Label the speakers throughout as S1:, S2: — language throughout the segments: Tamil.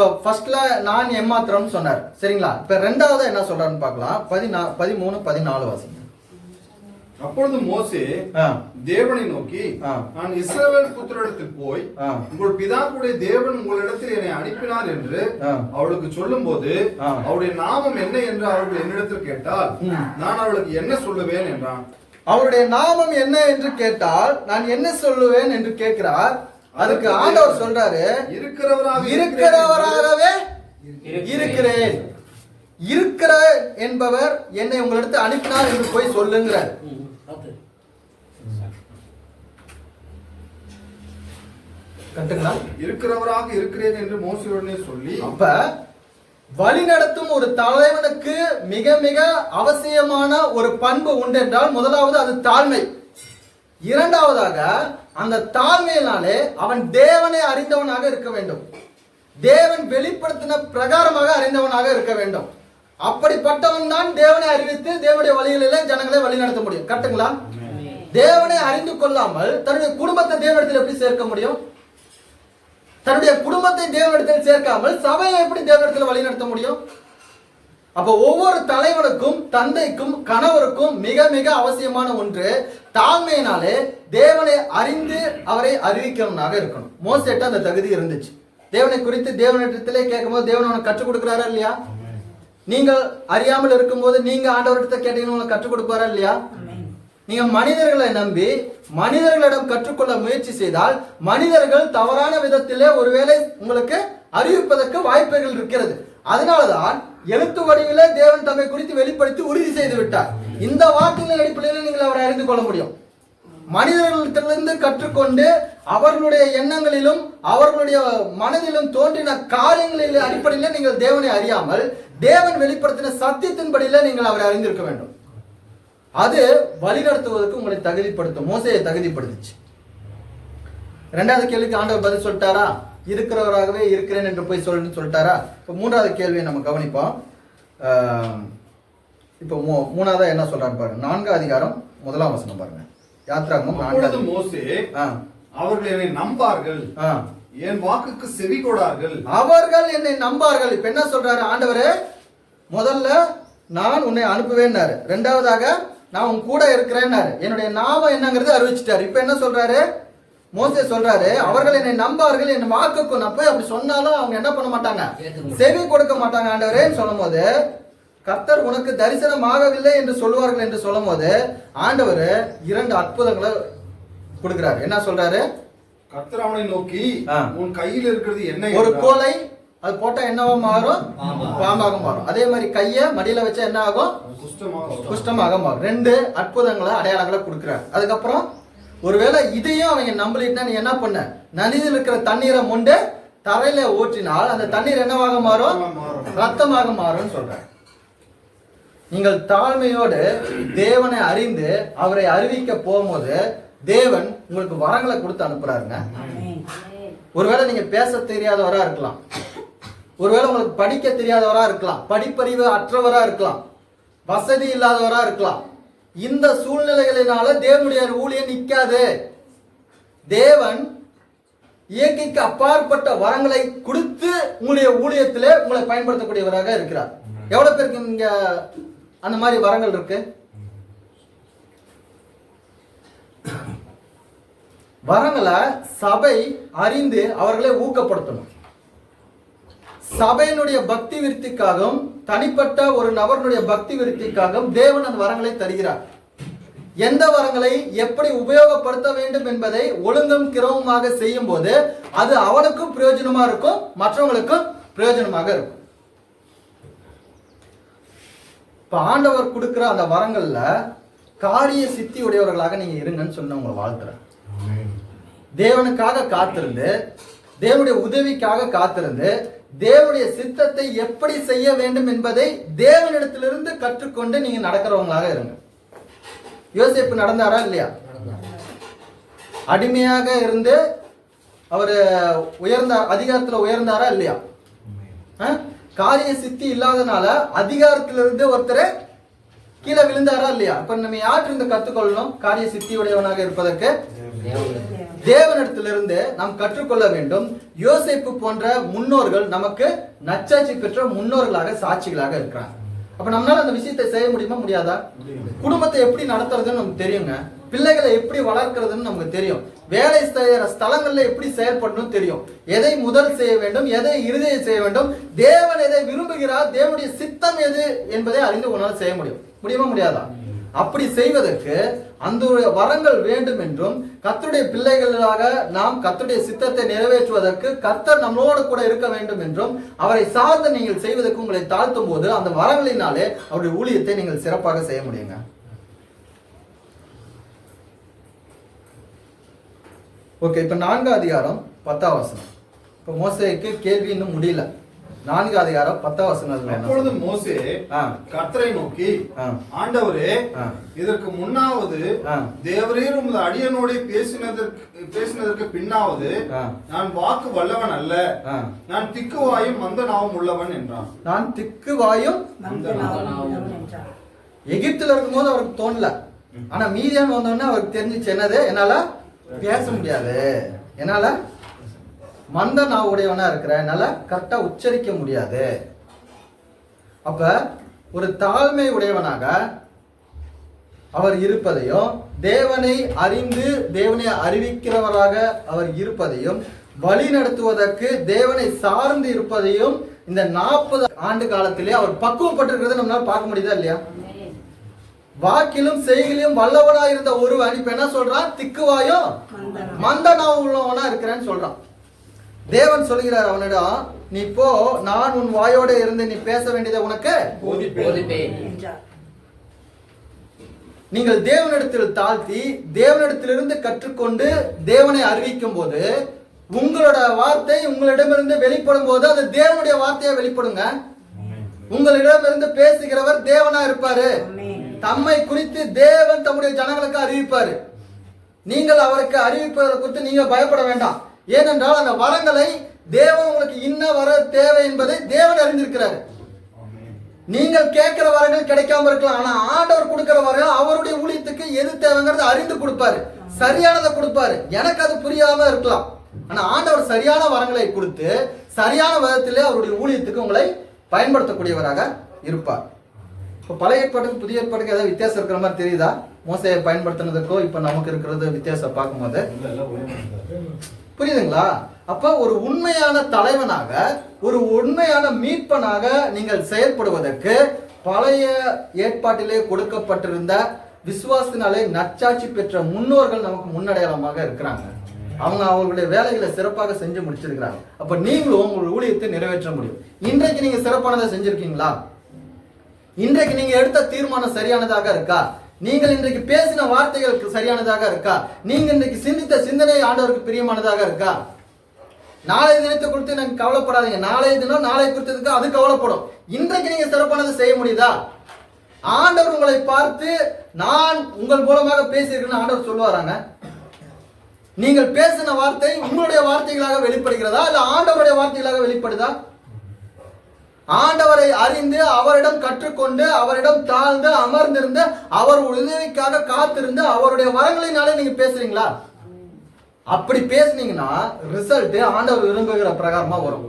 S1: இப்போ ஃபர்ஸ்ட்ல நான் எம்மாத்திரம்னு சொன்னார் சரிங்களா இப்போ ரெண்டாவது என்ன சொல்றாருன்னு பார்க்கலாம் பதினா பதிமூணு பதினாலு வாசிங்க
S2: அப்பொழுது மோசே தேவனை நோக்கி. நான் இஸ்ரவேல் புத்திரிடத்தில் போய். உங்கள் பிதாக்குடைய தேவன் உங்களிடத்தில் என்னை அனுப்பினார் என்று. அவளுக்கு சொல்லும்போது
S1: ஆ.
S2: அவருடைய நாமம் என்ன என்று அவர்கள் என்னிடத்தில் கேட்டால். நான் அவளுக்கு என்ன சொல்லுவேன் என்றான்
S1: அவருடைய நாமம் என்ன என்று கேட்டால் நான் என்ன சொல்லுவேன் என்று கேட்கிறார் அதுக்கு ஆண்டவர் சொல்றாரு
S2: இருக்கிறவராக
S1: இருக்கிறவராகவே இருக்கிறேன். இருக்கிற என்பவர் என்னை உங்களிடத்து அனுப்பினார் என்று போய் சொல்லுங்கிறார். கட்டுங்களா?
S2: இருக்கிறவராக இருக்கிறேன் என்று மோசையுடனே சொல்லி
S1: அப்ப வழிநடத்தும் ஒரு தலைவனுக்கு மிக மிக அவசியமான ஒரு பண்பு உண்டு என்றால் முதலாவது அது தாழ்மை. இரண்டாவதாக அந்த தாழ்மையினாலே அவன் தேவனை அறிந்தவனாக இருக்க வேண்டும். தேவன் வெளிப்படுத்தின பிரகாரமாக அறிந்தவனாக இருக்க வேண்டும். அப்படிப்பட்டவன் தான் தேவனை அறிவித்து தேவனுடைய வழிகளிலே ஜனங்களை வழிநடத்த முடியும். கரெக்ட்டுங்களா தேவனை அறிந்து கொள்ளாமல் தன்னுடைய குடும்பத்தை தேவனிடத்தில் எப்படி சேர்க்க முடியும்? தன்னுடைய குடும்பத்தை தேவனிடத்தில் சேர்க்காமல் சபையை எப்படி தேவனிடத்தில் வழிநடத்த முடியும்? அப்ப ஒவ்வொரு தலைவனுக்கும் தந்தைக்கும் கணவருக்கும் மிக மிக அவசியமான ஒன்று தாழ்மையினாலே தேவனை அறிந்து அவரை அறிவிக்கிறவனாக இருக்கணும். மோசேட்ட அந்த தகுதி இருந்துச்சு. தேவனை குறித்து தேவனிடத்திலே கேட்கும்போது தேவன் உனக்கு கற்றுக் கொடுக்குறாரா இல்லையா? நீங்கள் அறியாமல் இருக்கும்போது நீங்க ஆண்டவர்கிட்ட கேட்டீங்கன்னு உங்களுக்கு கற்றுக் கொடுப்பாரா இல்லையா? நீங்க மனிதர்களை நம்பி மனிதர்களிடம் கற்றுக்கொள்ள முயற்சி செய்தால் மனிதர்கள் தவறான விதத்திலே ஒருவேளை உங்களுக்கு அறிவிப்பதற்கு வாய்ப்புகள் இருக்கிறது. அதனாலதான் எழுத்து வடிவில் தேவன் தம்மை குறித்து வெளிப்படுத்தி உறுதி செய்து விட்டார். இந்த வார்த்தைகளின் அடிப்படையில் நீங்கள் அவரை அறிந்து கொள்ள முடியும். மனிதர்களிடத்திலிருந்து கற்றுக்கொண்டு அவர்களுடைய எண்ணங்களிலும் அவர்களுடைய மனதிலும் தோன்றின காரியங்களின் அடிப்படையில் நீங்கள் தேவனை அறியாமல் தேவன் வெளிப்படுத்தின சத்தியத்தின்படியில நீங்கள் அவரை அறிந்திருக்க வேண்டும். அது வழிநடத்துவதற்கு உங்களை தகுதிப்படுத்தும். மோசையை தகுதிப்படுத்துச்சு. ரெண்டாவது கேள்விக்கு ஆண்டவர் பதில் சொல்லிட்டாரா? இருக்கிறவராகவே இருக்கிறேன் என்று போய் சொல்லுன்னு சொல்லிட்டாரா? இப்போ மூன்றாவது கேள்வியை நம்ம கவனிப்போம். இப்போ மூ மூணாவதா என்ன சொல்றாரு பாருங்க நான்காம் அதிகாரம் முதலாம் வசனம் பாருங்க. யாத்ராகமம் நான்காவது
S2: மோசே அவர்கள் என்னை நம்பார்கள். என் வாக்குக்கு செவி கொடார்கள்.
S1: அவர்கள் என்னை நம்பார்கள். இப்ப என்ன சொல்றாரு ஆண்டவரே? முதல்ல நான் உன்னை அனுப்புவேன்னாரு. ரெண்டாவதாக நான் உன் கூட இருக்கிறேன்னாரு. என்னுடைய நாமம் என்னங்கிறது அறிவிச்சிட்டாரு. இப்ப என்ன சொல்றாரு? மோசே சொல்றாரு அவர்கள் என்னை நம்பார்கள் என் வாக்குக்கு நான் போய் அப்படி சொன்னாலும் அவங்க என்ன பண்ண மாட்டாங்க? செவி கொடுக்க மாட்டாங்க ஆண்டவரேன்னு சொல்லும் போது கர்த்தர் உனக்கு தரிசனம் ஆகவில்லை என்று சொல்லுவார்கள் என்று சொல்லும் போது ஆண்டவர் இரண்டு அற்புதங்களை கொடுக்கிறாரு. என்ன சொல்றாரு?
S2: கர்த்தர் அவனை நோக்கி
S1: ஆ.
S2: உன் கையில் இருக்கிறது என்ன
S1: ஒரு. கோலை அது போட்டா என்னவா மாறும்? பாம்பாக மாறும். அதே மாதிரி கைய மடியில வச்சா என்ன ஆகும்.
S2: குஷ்டமாக
S1: மாறும். ரெண்டு அற்புதங்களை அடையாளங்களை கொடுக்குறாரு. அதுக்கப்புறம் ஒருவேளை இதையும் அவங்க நம்பலிட்டா நீ என்ன பண்ண? நதியில் இருக்கிற தண்ணீரை முண்டு தரையில ஊற்றினால் அந்த தண்ணீர் என்னவாக மாறும்?
S2: மாறும்.
S1: ரத்தமாக மாறும்னு சொல்றாரு நீங்கள் தாழ்மையோடு தேவனை அறிந்து அவரை அறிவிக்க போகும்போது தேவன் உங்களுக்கு வரங்களை கொடுத்து அனுப்புறாருங்க. ஒருவேளை நீங்க பேச தெரியாதவரா இருக்கலாம். ஒருவேளை உங்களுக்கு படிக்க தெரியாதவரா இருக்கலாம். படிப்பறிவு அற்றவரா இருக்கலாம். வசதி இல்லாதவரா இருக்கலாம். இந்த சூழ்நிலைகளினால தேவனுடைய ஊழியம் நிக்காது தேவன் இயற்கைக்கு அப்பாற்பட்ட வரங்களை கொடுத்து உங்களுடைய ஊழியத்திலே உங்களை பயன்படுத்தக்கூடியவராக இருக்கிறார். எவ்வளவு பேருக்கு இங்க அந்த மாதிரி வரங்கள் இருக்கு? வரங்களை சபை அறிந்து அவர்களை ஊக்கப்படுத்தணும். சபையினுடைய பக்தி விருத்திக்காகவும் தனிப்பட்ட ஒரு நபருடைய பக்தி விருத்திக்காகவும் தேவன் அந்த வரங்களை தருகிறார். எந்த வரங்களை எப்படி உபயோகப்படுத்த வேண்டும் என்பதை ஒழுங்கும் கிரமமாக செய்யும் போது அது அவனுக்கும் பிரயோஜனமா இருக்கும் மற்றவங்களுக்கும் பிரயோஜனமாக இருக்கும். இப்ப ஆண்டவர் கொடுக்கிற அந்த வரங்கள்ல காரிய சித்தி உடையவர்களாக நீங்க இருங்கன்னு நான் உங்களை வாழ்த்துறேன். தேவனுக்காக காத்திருந்து தேவனுடைய உதவிக்காக காத்திருந்து தேவனுடைய சித்தத்தை எப்படி செய்ய வேண்டும் என்பதை தேவனிடத்திலிருந்து கற்றுக்கொண்டு நீங்க நடக்கிறவங்களாக இருங்க. யோசிப்பு நடந்தாரா இல்லையா? அடிமையாக இருந்து அவர் உயர்ந்த அதிகாரத்தில் உயர்ந்தாரா இல்லையா? ஆ? காரிய சித்தி இல்லாதனால அதிகாரத்திலிருந்து ஒருத்தர் கீழே விழுந்தாரா இல்லையா? இப்ப நம்ம யார்கிட்ட இருந்து கத்துக்கொள்ளணும்? காரிய சித்தி உடையவனாக இருப்பதற்கு தேவனிடத்திலிருந்து நாம் கற்றுக்கொள்ள வேண்டும். யோசேப்பு போன்ற முன்னோர்கள் நமக்கு நச்சாட்சி பெற்ற முன்னோர்களாக சாட்சிகளாக இருக்கிறாங்க. அப்ப நம்மளால அந்த விஷயத்தை செய்ய முடியுமா முடியாதா? குடும்பத்தை எப்படி நடத்துறதுன்னு நமக்கு தெரியுங்க. பிள்ளைகளை எப்படி வளர்க்கறதுன்னு நமக்கு தெரியும். வேலை செய்யற ஸ்தலங்கள்ல எப்படி செயல்படணும் தெரியும். எதை முதல் செய்ய வேண்டும் எதை இறுதியை செய்ய வேண்டும் தேவன் எதை விரும்புகிறார் தேவனுடைய சித்தம் எது என்பதை அறிந்து உன்னால் செய்ய முடியும். முடியுமா முடியாதா? அப்படி செய்வதற்கு அந்த வரங்கள் வேண்டும் என்றும் கர்த்தருடைய பிள்ளைகளாக நாம் கத்துடைய சித்தத்தை நிறைவேற்றுவதற்கு கர்த்தர் நம்மளோடு கூட இருக்க வேண்டும் என்றும் அவரை சார்ந்து நீங்கள் செய்வதற்கு உங்களை தாழ்த்தும் போது அந்த வரங்களினாலே அவருடைய ஊழியத்தை நீங்கள் சிறப்பாக செய்ய முடியுங்க. ஓகே இப்ப நான்காம் அதிகாரம் பத்தாம் வசனம். இப்ப மோசைக்கு கேள்வி இன்னும் முடியல. நான்கு அதிகாரம் பத்தாம் என்ன
S2: அப்பொழுது? மோசே. கர்த்தரை நோக்கி. ஆண்டவரே. இதற்கு முன்னாவது. தேவரீர் உமது அடியனோடு பேசினதற்கு பேசினதற்கு பின்னாவது. நான் வாக்கு வல்லவன் அல்ல. நான் திக்குவாயும் மந்த நாவும் உள்ளவன் என்றான்
S1: நான் திக்கு வாயும் எகிப்துல இருக்கும்போது அவருக்கு தோணல ஆனா மீதியான் வந்தோடனே அவருக்கு தெரிஞ்சுச்சு என்னது என்னால பேச முடியாது என்னால மந்த நான் உடையவனா இருக்கிறேன் என்னால கரெக்டா உச்சரிக்க முடியாது. அப்ப ஒரு தாழ்மை உடையவனாக அவர் இருப்பதையும் தேவனை அறிந்து தேவனை அறிவிக்கிறவராக அவர் இருப்பதையும் வழி நடத்துவதற்கு தேவனை சார்ந்து இருப்பதையும் இந்த நாற்பது ஆண்டு காலத்திலே அவர் பக்குவப்பட்டிருக்கிறத நம்மளால பார்க்க முடியுதா இல்லையா? வாக்கிலும் செய்கிலும் வல்லவனா இருந்த ஒருவன் இப்ப என்ன சொல்றான்? திக்குவாயும் மந்தனா உள்ளவனா இருக்கிறேன்னு சொல்றான். தேவன் சொல்கிறார் அவனிடம் நீ போ நான் உன் வாயோட இருந்து நீ பேச வேண்டியதை உனக்கு நீங்கள் தேவனிடத்தில் தாழ்த்தி தேவனிடத்திலிருந்து கற்றுக்கொண்டு தேவனை அறிவிக்கும் போது உங்களோட வார்த்தை உங்களிடமிருந்து வெளிப்படும் போது அது தேவனுடைய வார்த்தையா வெளிப்படுங்க? உங்களிடமிருந்து பேசுகிறவர் தேவனா இருப்பாரு. தம்மை குறித்து தேவன் தம்முடைய ஜனங்களுக்கு அறிவிப்பாரு. நீங்கள் அவருக்கு அறிவிப்பதை குறித்து நீங்க பயப்பட வேண்டாம். ஏனென்றால் அந்த வரங்களை தேவன் உங்களுக்கு இன்ன வர தேவை என்பதை தேவன் அறிந்திருக்கிறாரு. நீங்கள் கேட்கிற வரங்கள் கிடைக்காம இருக்கலாம். ஆனா ஆண்டவர் கொடுக்கிற வரங்கள் அவருடைய ஊழியத்துக்கு எது தேவைங்கிறத அறிந்து கொடுப்பாரு. சரியானதை கொடுப்பாரு. எனக்கு அது புரியாம இருக்கலாம். ஆனா ஆண்டவர் சரியான வரங்களை கொடுத்து சரியான விதத்திலே அவருடைய ஊழியத்துக்கு உங்களை பயன்படுத்தக்கூடியவராக இருப்பார். இப்போ பழைய ஏற்பாட்டுக்கு புதிய ஏற்பாட்டுக்கு ஏதாவது வித்தியாசம் இருக்கிற மாதிரி தெரியுதா? மோசையை பயன்படுத்தினதுக்கோ இப்போ நமக்கு இருக்கிறது வித்தியாசம் பார்க்கும்போது. புரியுதுங்களா? அப்ப ஒரு உண்மையான தலைவனாக ஒரு உண்மையான மீட்பனாக நீங்கள் செயல்படுவதற்கு பழைய ஏற்பாட்டிலே கொடுக்கப்பட்டிருந்த விசுவாசத்தினாலே நச்சாட்சி பெற்ற முன்னோர்கள் நமக்கு முன்னடையாளமாக இருக்கிறாங்க. அவங்க அவங்களுடைய வேலைகளை சிறப்பாக செஞ்சு முடிச்சிருக்கிறாங்க. அப்ப நீங்களும் உங்கள் ஊழியத்தை நிறைவேற்ற முடியும். இன்றைக்கு நீங்க சிறப்பானதை செஞ்சிருக்கீங்களா? இன்றைக்கு நீங்க எடுத்த தீர்மானம் சரியானதாக இருக்கா? நீங்கள் இன்றைக்கு பேசின வார்த்தைகளுக்கு சரியானதாக இருக்கா? நீங்க இன்றைக்கு சிந்தித்த சிந்தனை ஆண்டவருக்கு பிரியமானதாக இருக்கா? நாளைய தினத்தை குறித்து நாங்கள் கவலைப்படாதீங்க. நாளைய தினம் நாளை குறித்ததுக்கு அது கவலைப்படும். இன்றைக்கு நீங்க சிறப்பானது செய்ய முடியுதா? ஆண்டவர் உங்களை பார்த்து நான் உங்கள் மூலமாக பேசியிருக்கேன்னு ஆண்டவர் சொல்லுவாராங்க. நீங்கள் பேசின வார்த்தை உங்களுடைய வார்த்தைகளாக வெளிப்படுகிறதா? இல்ல ஆண்டவருடைய வார்த்தைகளாக வெளிப்படுதா? ஆண்டவரை அறிந்து அவரிடம் கற்றுக்கொண்டு அவரிடம் தாழ்ந்து அமர்ந்திருந்து அவர் உதவிக்காக காத்திருந்து அவருடைய வரங்களினாலே நீங்க பேசுறீங்களா? அப்படி பேசுனீங்கன்னா ரிசல்ட் ஆண்டவர் விரும்புகிற பிரகாரமா வரும்.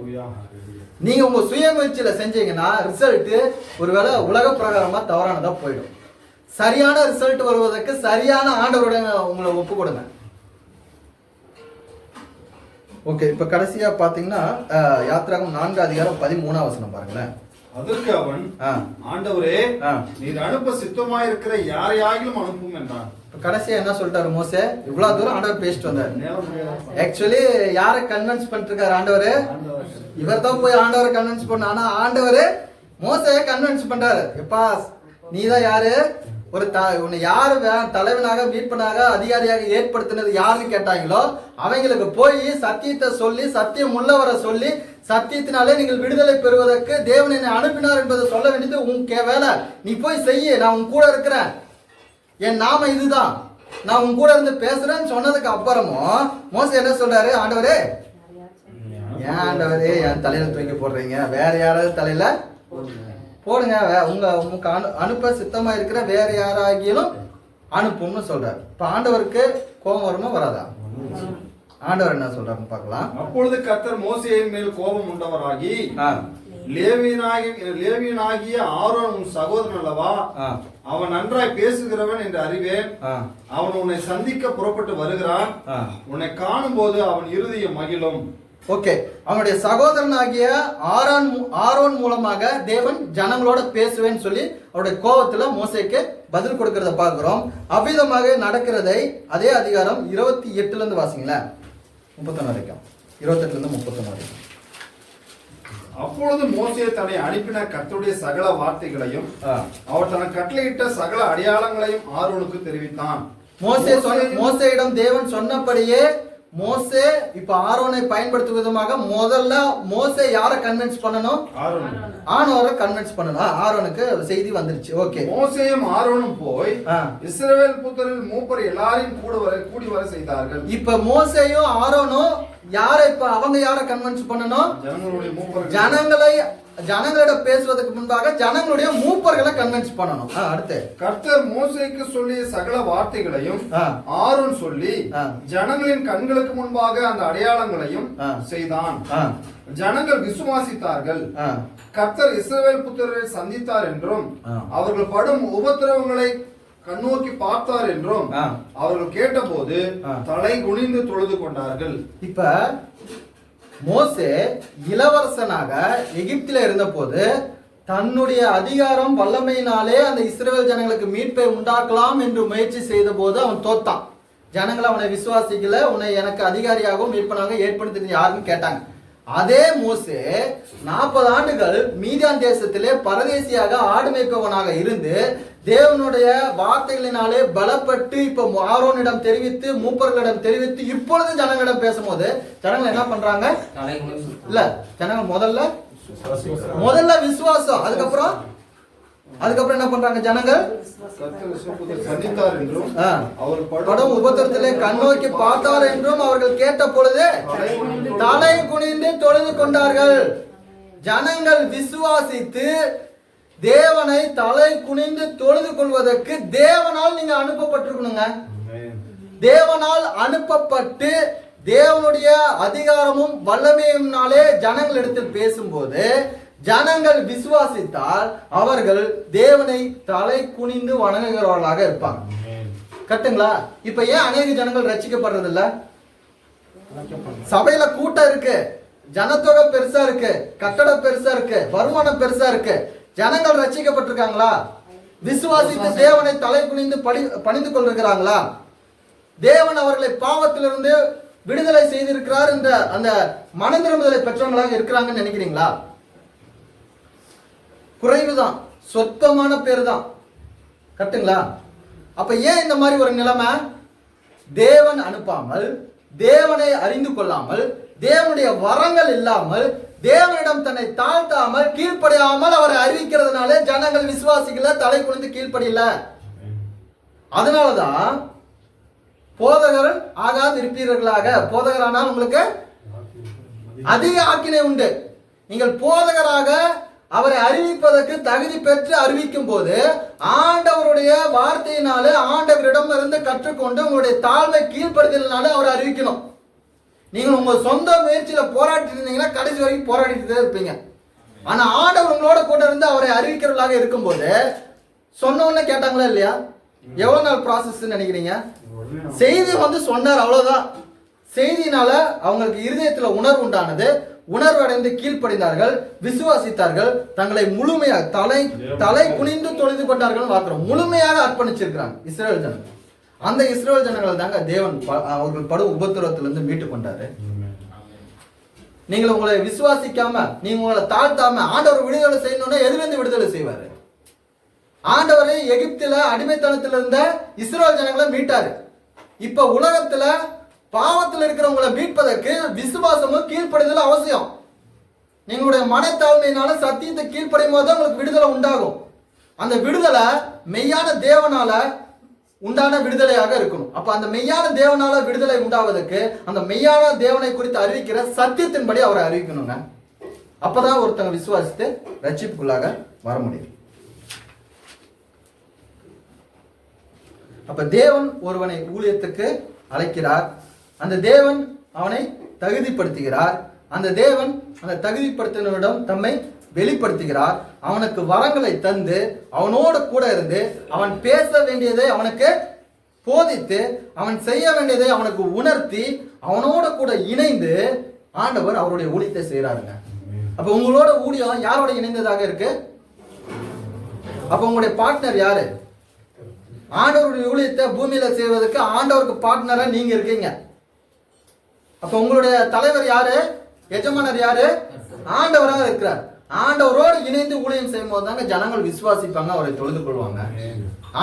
S1: நீங்க உங்க சுய முயற்சியில செஞ்சீங்கன்னா ரிசல்ட் ஒருவேளை உலக பிரகாரமா தவறானதா போயிடும். சரியான ரிசல்ட் வருவதற்கு சரியான ஆண்டவருடன் உங்களை ஒப்பு கொடுங்க. ஓகே இப்ப கடைசியா பாத்தீங்கன்னா அஹ், யாத்திராகம் நான்கு அதிகாரம் பதிமூணாம் வசனம் பாருங்களேன்.
S2: அதற்கு அவன் ஆண்டவரே. நீர் அனுப்ப சித்தமாயிருக்கிற யாரையாகிலும் அனுப்பும் என்றான்.
S1: இப்ப கடைசியா என்ன சொல்லிட்டாரு மோசே? இவ்வளவு தூரம் ஆண்டவர் பேசிட்டு வந்தாரு. ஆக்சுவலி யாரை கன்வின்ஸ் பண்ணிட்டு இருக்காரு ஆண்டவர்? இவர் தான் போய் ஆண்டவரை கன்வின்ஸ் பண்ண ஆனா ஆண்டவர் மோசையை கன்வின்ஸ் பண்றாரு. எப்பா நீ தான் யாரு? ஒரு த உன்னை யாரு வே- தலைவனாக மீட்பனாக அதிகாரியாக ஏற்படுத்தினது யாருன்னு கேட்டாங்களோ அவங்களுக்கு போய் சத்தியத்தை சொல்லி சத்தியம் உள்ளவரை சொல்லி சத்தியத்தினாலே நீங்கள் விடுதலை பெறுவதற்கு தேவன் என்னை அனுப்பினார் என்பதை சொல்ல வேண்டியது உன் கே வேலை. நீ போய் செய்ய நான் உன் கூட இருக்கிறேன். என் நாம இதுதான். நான் உன் கூட இருந்து பேசுறேன்னு சொன்னதுக்கு அப்புறமும் மோசம் என்ன சொல்றாரு? ஆண்டவரே ஏன் ஆண்டவரே என் தலையில தூக்கி போடுறீங்க? வேற யாராவது தலையில? போடுங்க உங்க உங்களுக்கு அனு அனுப்ப சித்தமா இருக்கிற வேற யாராகிலும் அனுப்பும்னு சொல்றாரு. இப்ப ஆண்டவருக்கு கோபம் வருமா வராதா? ஆண்டவர் என்ன சொல்றாருன்னு பார்க்கலாம்.
S2: அப்பொழுது கர்த்தர் மோசேயின் மேல் கோபம் உண்டவராகி லேவியனாகி லேவியனாகிய ஆரோன் உன் சகோதரன் அல்லவா? அவன் நன்றாய் பேசுகிறவன் என்று அறிவேன். அவன் உன்னை சந்திக்க புறப்பட்டு வருகிறான். உன்னை காணும்போது அவன் இருதயம் மகிழும்.
S1: ஓகே. அவனுடைய சகோதரனாகிய ஆரோன் மூ- ஆரோன் மூலமாக தேவன் ஜனங்களோட பேசுவேன்னு சொல்லி அவருடைய கோபத்துல மோசேக்கு பதில் கொடுக்கறத பார்க்கிறோம். அவ்விதமாக நடக்கிறதை அதே அதிகாரம் இருபத்தி எட்டுல இருந்து வாசிங்களேன். முப்பத்தொன்னு வரைக்கும். இருபத்தெட்டுல இருந்து முப்பத்தொன்னு வரைக்கும்.
S2: அப்பொழுது மோசே தன்னை அனுப்பின கர்த்தருடைய சகல வார்த்தைகளையும். அவர் தனக்கு கட்டளையிட்ட சகல அடையாளங்களையும் ஆரோனுக்கு தெரிவித்தான்.
S1: மோசே சொன்ன மோசேயிடம் தேவன் சொன்னபடியே மோசே இப்ப ஆரோனை பயன்படுத்தும் விதமாக முதல்ல மோசே யாரை கன்வின்ஸ் பண்ணணும்? ஆனோரை கன்வின்ஸ் பண்ணணும். ஆரோனுக்கு செய்தி வந்துருச்சு. ஓகே.
S2: மோசேயும் ஆரோனும் போய்
S1: ஆ.
S2: இஸ்ரவேல் புத்தரில் மூப்பர் எல்லாரையும் கூட வர கூடி வர செய்தார்கள்.
S1: இப்ப மோசேயும் ஆரோனும் யாரை இப்ப அவங்க யாரை கன்வின்ஸ் பண்ணணும் ஜனங்களை ஜனங்களிடம் பேசுவதற்கு முன்பாக ஜனங்களுடைய மூப்பர்களை கன்வின்ஸ் பண்ணணும் அடுத்து
S2: கர்த்தர் மோசேக்கு சொல்லிய சகல வார்த்தைகளையும்
S1: ஆ.
S2: ஆரோன் சொல்லி. ஜனங்களின் கண்களுக்கு முன்பாக அந்த அடையாளங்களையும். செய்தான் ஜனங்கள் விசுவாசித்தார்கள் கர்த்தர் இஸ்ரவேல் புத்திரரை சந்தித்தார் என்றும். அவர்கள் படும் உபத்திரவங்களை கண்ணோக்கி பார்த்தார் என்றும். அவர்கள் கேட்டபோது. தலை குனிந்து தொழுது கொண்டார்கள்
S1: இப்ப மோசே இளவரசனாக எகிப்தில இருந்தபோது தன்னுடைய அதிகாரம் வல்லமையினாலே அந்த இஸ்ரவேல் ஜனங்களுக்கு மீட்பை உண்டாக்கலாம் என்று முயற்சி செய்த போது அவன் தோத்தான் ஜனங்கள் அவனை விசுவாசிக்கல உன்னை எனக்கு அதிகாரியாகவும் மீட்பனாக ஏற்படுத்தி யாருன்னு கேட்டாங்க அதே மோசே நாற்பது ஆண்டுகள் மீதியான் தேசத்திலே பரதேசியாக ஆடு மேய்ப்பவனாக இருந்து தேவனுடைய வார்த்தைகளினாலே பலப்பட்டு இப்ப ஆரோனிடம் தெரிவித்து மூப்பர்களிடம் தெரிவித்து இப்பொழுது ஜனங்களிடம் பேசும்போது ஜனங்கள் என்ன பண்றாங்க? இல்ல ஜனங்கள் முதல்ல முதல்ல விசுவாசம். அதுக்கப்புறம் அதுக்கப்புறம் என்ன பண்றாங்க ஜனங்கள்?
S2: சந்தித்தார் என்றும். அவர்
S1: படம் உபத்திரத்திலே கண்ணோக்கி பார்த்தார் என்றும் அவர்கள் கேட்ட பொழுது தலை குனிந்து தொழுது கொண்டார்கள். ஜனங்கள் விசுவாசித்து தேவனை தலை குனிந்து தொழுது கொள்வதற்கு தேவனால் நீங்க அனுப்பப்பட்டிருக்கணுங்க. தேவனால் அனுப்பப்பட்டு தேவனுடைய அதிகாரமும் வல்லமையும்னாலே ஜனங்களிடத்தில் பேசும்போது ஜனங்கள் விசுவாசித்தால் அவர்கள் தேவனை தலை குனிந்து வணங்குகிறவர்களாக இருப்பாங்க. கட்டுங்களா? இப்ப ஏன் அநேக ஜனங்கள் ரட்சிக்கப்படுறது இல்ல சபையில கூட்டம் இருக்கு. ஜனத்தொகை பெருசா இருக்கு. கட்டடம் பெருசா இருக்கு. வருமானம் பெருசா இருக்கு. ஜனங்கள் ரட்சிக்கப்பட்டிருக்காங்களா விசுவாசித்து தேவனை தலை குனிந்து படி பணிந்து கொண்டிருக்கிறாங்களா? தேவன் அவர்களை பாவத்திலிருந்து விடுதலை செய்திருக்கிறார் என்ற அந்த மன திரும்புதலை பெற்றவங்களாக இருக்கிறாங்கன்னு நினைக்கிறீங்களா? குறைவுதான். சொற்பமான பேர் தான் கட்டுங்களா அப்ப ஏன் இந்த மாதிரி ஒரு நிலைமை? தேவன் அனுப்பாமல் தேவனை அறிந்து கொள்ளாமல் தேவனுடைய வரங்கள் இல்லாமல் தேவனிடம் தன்னை தாழ்த்தாமல் கீழ்ப்படையாமல் அவரை அறிவிக்கிறதுனால ஜனங்கள் விசுவாசிகள தலை குனிந்து கீழ்ப்படியல. அதனாலதான் போதகர் ஆகாது இருப்பீர்களாக. போதகரானால் உங்களுக்கு அதிக ஆக்கினை உண்டு. நீங்கள் போதகராக அவரை அறிவிப்பதற்கு தகுதி பெற்று அறிவிக்கும் போது ஆண்டவருடைய வார்த்தையினாலே ஆண்டவரிடம் இருந்து கற்றுக்கொண்டு உங்களுடைய தாழ்வை கீழ்ப்படுதலினாலே அவரை அறிவிக்கணும். நீங்கள் உங்கள் சொந்த முயற்சியில் போராடிட்டு இருந்தீங்கன்னா கடைசி வரைக்கும் போராடிட்டு தான் இருப்பீங்க. ஆனால் ஆண்டவர் உங்களோட கூட இருந்து அவரை அறிவிக்கிறவர்களாக இருக்கும்போது சொன்னவொன்னே கேட்டாங்களா இல்லையா? எவ்வளோ நாள் ப்ராசஸ்ன்னு நினைக்கிறீங்க? செய்தி வந்து சொன்னார் அவ்வளோதான் செய்தினால அவங்களுக்கு இருதயத்தில் உணர்வு உண்டானது. உணர்வு அடைந்து கீழ்ப்படிந்தார்கள் விசுவாசித்தார்கள் தங்களை முழுமையாக தலை தலை குனிந்து தொழுது கொண்டார்கள் பார்க்கிறோம். முழுமையாக அர்ப்பணிச்சிருக்கிறாங்க இஸ்ரேல் ஜனங்கள். அந்த இஸ்ரேல் ஜனங்களை தாங்க தேவன் ப- அவர்கள் படும் உபத்திரத்திலிருந்து மீட்டு கொண்டாரு நீங்கள் உங்களை விசுவாசிக்காம நீங்க உங்களை தாழ்த்தாம ஆண்டவர் விடுதலை செய்யணும்னா எதுலேருந்து விடுதலை செய்வாரு? ஆண்டவரை எகிப்தில அடிமைத்தனத்தில் இருந்த இஸ்ரேல் ஜனங்களை மீட்டாரு. இப்ப உலகத்துல பாவத்தில் இருக்கிறவங்களை மீட்பதற்கு விசுவாசமும் கீழ்ப்படைதல் அவசியம். நீங்களுடைய மனத்தாழ்மையினால சத்தியத்தை கீழ்ப்படையும் போது தான் உங்களுக்கு விடுதலை உண்டாகும். அந்த விடுதலை மெய்யான தேவனால உண்டான விடுதலையாக இருக்கணும். அப்ப அந்த மெய்யான தேவனால விடுதலை உண்டாவதற்கு அந்த மெய்யான தேவனை குறித்து அறிவிக்கிற சத்தியத்தின்படி அவரை அறிவிக்கணுங்க அப்பதான் ஒருத்தங்க விசுவாசித்து ரட்சிப்புக்குள்ளாக வர முடியும். அப்ப தேவன் ஒருவனை ஊழியத்துக்கு அழைக்கிறார். அந்த தேவன் அவனை தகுதிப்படுத்துகிறார். அந்த தேவன் அந்த தகுதிப்படுத்தினரிடம் தம்மை வெளிப்படுத்துகிறார். அவனுக்கு வரங்களை தந்து அவனோட கூட இருந்து அவன் பேச வேண்டியதை அவனுக்கு போதித்து அவன் செய்ய வேண்டியதை அவனுக்கு உணர்த்தி அவனோட கூட இணைந்து ஆண்டவர் அவருடைய ஊழியத்தை செய்கிறாருங்க. அப்ப உங்களோட ஊழியம் யாரோட இணைந்ததாக இருக்கு? அப்ப உங்களுடைய பார்ட்னர் யாரு? ஆண்டவருடைய ஊழியத்தை பூமியில செய்வதற்கு ஆண்டவருக்கு பார்ட்னரா நீங்க இருக்கீங்க. அப்ப உங்களுடைய தலைவர் யாரு? எஜமானர் யாரு? ஆண்டவராக இருக்கிறார். ஆண்டவரோடு இணைந்து ஊழியம் செய்யும் போது தாங்க ஜனங்கள் விசுவாசிப்பாங்க அவரை தொழுது கொள்வாங்க.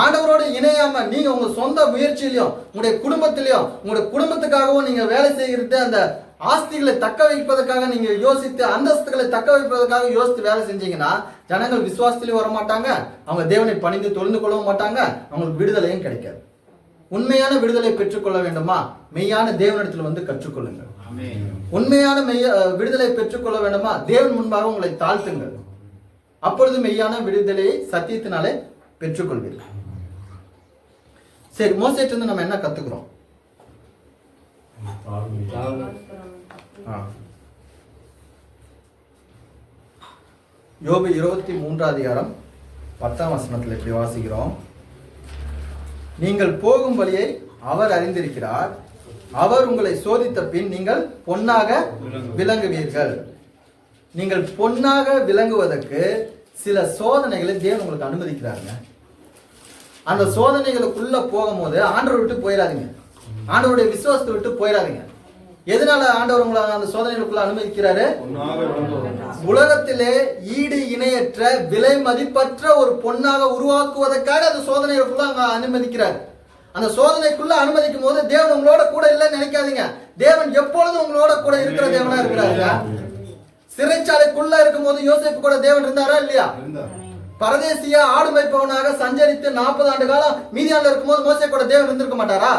S1: ஆண்டவரோடு இணையாம நீங்க உங்க சொந்த முயற்சியிலையும் உங்களுடைய குடும்பத்திலையும் உங்களுடைய குடும்பத்துக்காகவும் நீங்க வேலை செய்கிறது அந்த ஆஸ்திகளை தக்க வைப்பதற்காக நீங்க யோசித்து அந்தஸ்துகளை தக்க வைப்பதற்காக யோசித்து வேலை செஞ்சீங்கன்னா ஜனங்கள் விசுவாசத்திலையும் வர மாட்டாங்க அவங்க தேவனை பணிந்து தொழுந்து கொள்ளவும் மாட்டாங்க அவங்களுக்கு விடுதலையும் கிடைக்காது. உண்மையான விடுதலை பெற்றுக்கொள்ள வேண்டுமா? மெய்யான தேவனிடத்தில் வந்து கற்றுக்கொள்ளுங்கள். உண்மையான மெய்ய விடுதலை பெற்றுக்கொள்ள வேண்டுமா? தேவன் முன்பாக உங்களை தாழ்த்துங்கள். அப்பொழுது மெய்யான விடுதலையை சத்தியத்தினாலே பெற்றுக்கொள்வீர்கள். சரி மோசேட்டு இருந்து நம்ம என்ன கத்துக்கிறோம்? ஆ. யோபு இருபத்தி மூன்றாம் அதிகாரம் பத்தாம் வசனத்தில் இப்படி வாசிக்கிறோம். நீங்கள் போகும் வழியை அவர் அறிந்திருக்கிறார். அவர் உங்களை சோதித்த பின் நீங்கள் பொன்னாக விளங்குவீர்கள். நீங்கள் பொன்னாக விளங்குவதற்கு சில சோதனைகளை தேவன் உங்களுக்கு அனுமதிக்கிறாருங்க. அந்த சோதனைகளுக்குள்ள போகும்போது ஆண்டவர் விட்டு போயிடாதீங்க. ஆண்டவருடைய விசுவாசத்தை விட்டு போயிடாதீங்க. எதனால ஆண்டவர் உங்களை அந்த சோதனைகளுக்குள்ள அனுமதிக்கிறாரு. உலகத்திலே ஈடு இணையற்ற விலை மதிப்பற்ற ஒரு பொன்னாக உருவாக்குவதற்காக அந்த சோதனைகளுக்குள்ள அங்க அனுமதிக்கிறார். அந்த சோதனைக்குள்ள அனுமதிக்கும் போது தேவன் உங்களோட கூட இல்லைன்னு நினைக்காதீங்க. தேவன் எப்பொழுதும் உங்களோட கூட இருக்கிற தேவனா இருக்கிறாருங்க சிறைச்சாலைக்குள்ள இருக்கும்போது யோசேப்பு கூட தேவன் இருந்தாரா இல்லையா. பரதேசியா ஆடு மேய்ப்பவனாக சஞ்சரித்து நாற்பது ஆண்டு காலம் மீதியால இருக்கும்போது மோசே கூட தேவன் இருந்திருக்க மாட்டாரா?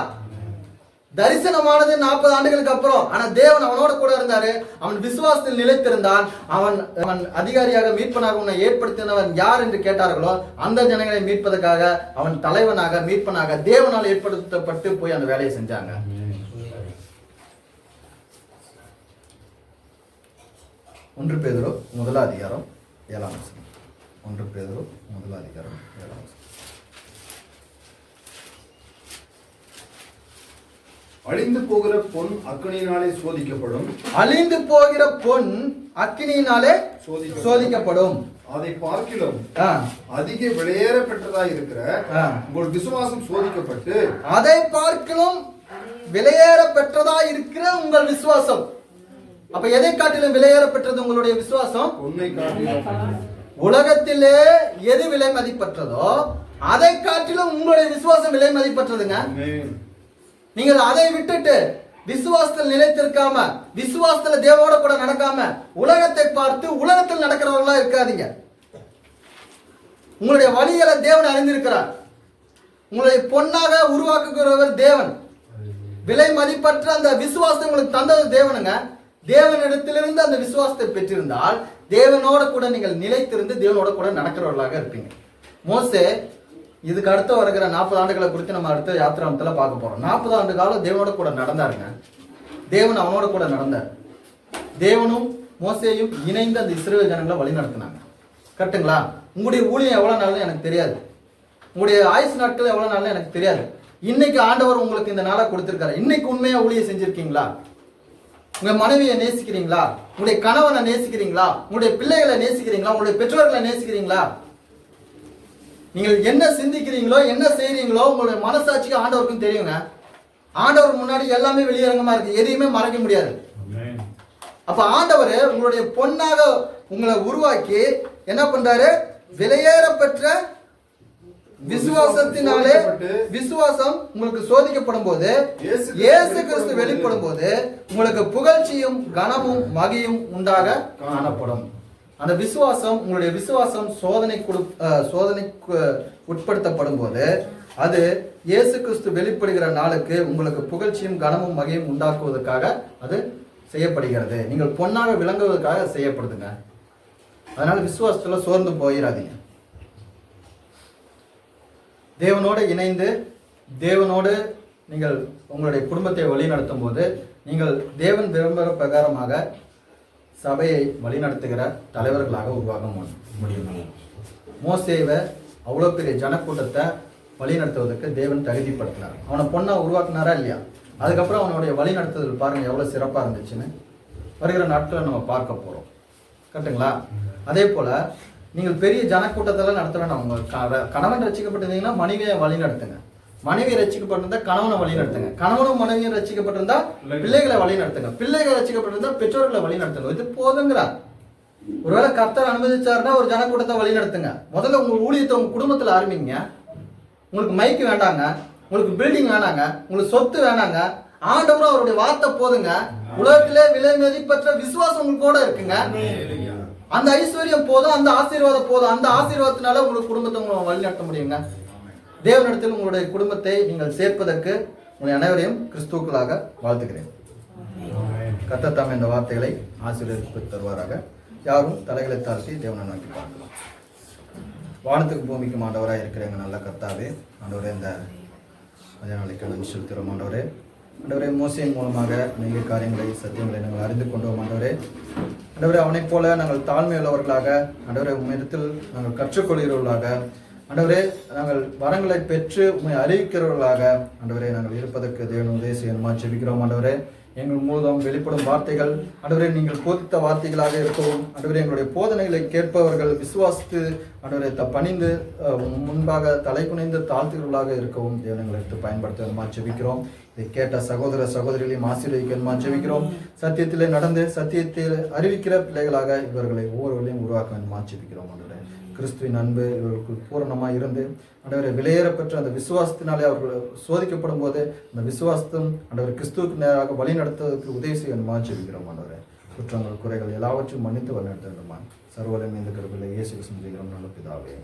S1: தரிசனமானது நாற்பது ஆண்டுகளுக்கு அப்புறம். ஆனா தேவன் அவனோட கூட இருந்தாரு. அவன் விசுவாசத்தில் நிலைத்திருந்தான். அவன் அவன் அதிகாரியாக மீட்பனாக உன்னை ஏற்படுத்தினவன் யார் என்று கேட்டார்களோ அந்த ஜனங்களை மீட்பதற்காக அவன் தலைவனாக மீட்பனாக தேவனால் ஏற்படுத்தப்பட்டு போய் அந்த வேலையை செஞ்சாங்க. ஒன்று பேதரோ முதலாதிகாரம் ஏழாம் ஒன்று பேதரோ முதலாதிகாரம் ஏழாம் வசனம்
S2: அழிந்து போகிற பொன் அக்கனியினாலே சோதிக்கப்படும்.
S1: அழிந்து போகிற பொன் அக்கினியினாலே
S2: சோதிக்கப்படும். அதை பார்க்கிலும் அதிக விலையேற பெற்றதாய் இருக்கிற. உங்கள் விசுவாசம் சோதிக்கப்பட்டு
S1: அதை பார்க்கிலும் விலையேற பெற்றதா இருக்கிற உங்கள் விசுவாசம். அப்ப எதை காட்டிலும் விலையேற பெற்றது உங்களுடைய விசுவாசம்?
S2: பொன்னை காட்டிலும்.
S1: உலகத்திலே எது விலை மதிப்பற்றதோ அதை காட்டிலும் உங்களுடைய விசுவாசம் விலை மதிப்பற்றதுங்க. நீங்கள் அதை விட்டுட்டு விசுவாசத்தில் நிலைத்திருக்காம விசுவாசத்துல தேவோட கூட நடக்காம உலகத்தை பார்த்து உலகத்தில் நடக்கிறவர்களா இருக்காதீங்க. உங்களுடைய வழிகளை தேவன் அறிந்திருக்கிறார். உங்களை பொன்னாக உருவாக்குகிறவர் தேவன். விலை மதிப்பற்ற அந்த விசுவாசத்தை உங்களுக்கு தந்தது தேவனுங்க. தேவனிடத்திலிருந்து அந்த விசுவாசத்தை பெற்றிருந்தால் தேவனோட கூட நீங்கள் நிலைத்திருந்து தேவனோட கூட நடக்கிறவர்களாக இருப்பீங்க. மோசே இதுக்கு அடுத்து வருகிற நாற்பது ஆண்டுகளை குறித்து நம்ம அடுத்த யாத்திராமத்தில் பார்க்க போகிறோம் நாற்பது ஆண்டு காலம் தேவனோட கூட நடந்தாருங்க. தேவன் அவனோட கூட நடந்தார். தேவனும் மோசையும் இணைந்து அந்த இஸ்ரேல் ஜனங்களை வழி நடத்தினாங்க. கரெக்டுங்களா? உங்களுடைய ஊழியம் எவ்வளோ நாள்னு எனக்கு தெரியாது. உங்களுடைய ஆயுசு நாட்கள் எவ்வளோ நாள்னு எனக்கு தெரியாது. இன்னைக்கு ஆண்டவர் உங்களுக்கு இந்த நாளை கொடுத்துருக்காரு. இன்னைக்கு உண்மையாக ஊழியம் செஞ்சுருக்கீங்களா? உங்க மனைவியை நேசிக்கிறீங்களா? உங்களுடைய கணவனை நேசிக்கிறீங்களா? உங்களுடைய பிள்ளைகளை நேசிக்கிறீங்களா? உங்களுடைய பெற்றோர்களை நேசிக்கிறீங்களா? நீங்கள் என்ன சிந்திக்கிறீங்களோ என்ன செய்றீங்களோ உங்களுடைய மனசாட்சிக்கு ஆண்டவருக்கும் தெரியுங்க. ஆண்டவர் முன்னாடி எல்லாமே வெளியரங்கமா இருக்கு. எதையுமே மறைக்க முடியாது. அப்ப ஆண்டவர் உங்களுடைய பொன்னாக உங்களை உருவாக்கி என்ன பண்றாரு? விலையேற பெற்ற விசுவாசத்தினாலே விசுவாசம் உங்களுக்கு சோதிக்கப்படும் போது
S2: இயேசு
S1: கிறிஸ்து வெளிப்படும் போது உங்களுக்கு புகழ்ச்சியும் கனமும் மகியும் உண்டாக காணப்படும். அந்த விசுவாசம் உங்களுடைய விசுவாசம் சோதனை கொடு சோதனை உட்படுத்தப்படும் போது அது இயேசு கிறிஸ்து வெளிப்படுகிற நாளுக்கு உங்களுக்கு புகழ்ச்சியும் கனமும் மகையும் உண்டாக்குவதற்காக அது செய்யப்படுகிறது. நீங்கள் பொன்னாக விளங்குவதற்காக செய்யப்படுதுங்க. அதனால விசுவாசத்தில் சோர்ந்து போயிடாதீங்க தேவனோடு இணைந்து தேவனோடு நீங்கள் உங்களுடைய குடும்பத்தை வழிநடத்தும் போது நீங்கள் தேவன் விரும்புகிற பிரகாரமாக சபையை வழிநடத்துகிற தலைவர்களாக உருவாக மு- முடியும். மோசேவை அவ்வளோ பெரிய ஜனக்கூட்டத்தை வழிநடத்துவதற்கு தேவன் தகுதிப்படுத்தினார். அவனை பொண்ணை உருவாக்குனாரா இல்லையா? அதுக்கப்புறம் அவனுடைய வழிநடத்துதல் பாருங்க எவ்வளோ சிறப்பாக இருந்துச்சுன்னு. வருகிற நாட்களை நம்ம பார்க்க போகிறோம் கரெக்டுங்களா? அதே போல் நீங்கள் பெரிய ஜனக்கூட்டத்தெல்லாம் நடத்த வேண்டாம் உங்க கணவன் ரசிக்கப்பட்டிருந்தீங்கன்னா மனைவியை வழி நடத்துங்க மனைவி ரசிக்கப்பட்டிருந்தா கணவனை வழி நடத்துங்க. கணவனும் மனைவியும் ரசிக்கப்பட்டிருந்தா பிள்ளைகளை வழி நடத்துங்க. பிள்ளைகள் ரசிக்கப்பட்டிருந்தா பெற்றோர்களை வழி நடத்துங்க. இது போதுங்கிறார் ஒருவேளை கர்த்தர் அனுமதிச்சாருன்னா ஒரு ஜனக்கூட்டத்தை வழி நடத்துங்க. முதல்ல உங்க ஊழியத்தை உங்க குடும்பத்துல ஆரம்பிங்க. உங்களுக்கு மைக்கு வேண்டாங்க. உங்களுக்கு பில்டிங் வேணாங்க. உங்களுக்கு சொத்து வேணாங்க. ஆண்டவரும் அவருடைய வார்த்தை போதுங்க. உலகத்திலே விலை மதிப்பற்ற விசுவாசம் உங்களுக்கு கூட இருக்குங்க. அந்த ஐஸ்வர்யம் போதும் அந்த ஆசீர்வாதம் போதும். அந்த ஆசீர்வாதத்தினால உங்களுக்கு குடும்பத்தை வழிநடத்த முடியுங்க. தேவனிடத்தில் உங்களுடைய குடும்பத்தை நீங்கள் சேர்ப்பதற்கு உங்களை அனைவரையும் கிறிஸ்துக்களாக வாழ்த்துகிறேன். கத்தத்தாம் இந்த வார்த்தைகளை ஆசிரியருக்கு தருவாராக. யாரும் தலைகளை தாழ்த்தி தேவனை நோக்கி பார்க்கலாம். வானத்துக்கு பூமிக்கு மாண்டவராக இருக்கிற எங்கள் நல்ல கர்த்தாவே ஆண்டவரே இந்த கொஞ்ச நாளைக்கு நன்றி செலுத்துகிறோம் ஆண்டவரே. ஆண்டவரே மோசையின் மூலமாக அநேக காரியங்களை சத்தியங்களை நாங்கள் அறிந்து கொண்டோம் ஆண்டவரே. ஆண்டவரே அவனைப் போல நாங்கள் தாழ்மையுள்ளவர்களாக ஆண்டவரே உம்மிடத்தில் நாங்கள் கற்றுக்கொள்கிறவர்களாக ஆண்டவரே நாங்கள் வரங்களை பெற்று உண்மை அறிவிக்கிறவர்களாக ஆண்டவரே நாங்கள் இருப்பதற்கு தேவன் உதவி செய்யணுமா ஜெபிக்கிறோம் ஆண்டவரே. எங்கள் மூலம் வெளிப்படும் வார்த்தைகள் ஆண்டவரே நீங்கள் போதித்த வார்த்தைகளாக இருக்கவும் ஆண்டவரே எங்களுடைய போதனைகளை கேட்பவர்கள் விசுவாசித்து ஆண்டவரை த பணிந்து முன்பாக தலை குனிந்து தாழ்த்துகிறவர்களாக இருக்கவும் தேவனங்களை எடுத்து பயன்படுத்தணுமா ஜெபிக்கிறோம். இதை கேட்ட சகோதர சகோதரிகளையும் ஆசீர்வதிக்கணுமா ஜெபிக்கிறோம். சத்தியத்திலே நடந்து சத்தியத்தில் அறிவிக்கிற பிள்ளைகளாக இவர்களை ஒவ்வொருவர்களையும் உருவாக்க வேண்டுமா ஜெபிக்கிறோம் ஆண்டவரே. கிறிஸ்துவின் அன்பு இவர்களுக்கு பூரணமாக இருந்து ஆண்டவரை விலையேறப்பெற்ற அந்த விசுவாசத்தினாலே அவர்கள் சோதிக்கப்படும் போது அந்த விசுவாசத்தும் ஆண்டவர் கிறிஸ்துவுக்கு நேராக வழி நடத்துவதற்கு உதவி செய்யணுமா ஜெபிக்கிறோம் ஆண்டவரே. குற்றங்கள் குறைகள் எல்லாவற்றையும் மன்னித்து வழி நடத்த வேண்டுமா சர்வலம் இந்த கருவில் இயேசு கிறிஸ்து நல்ல பிதாவே.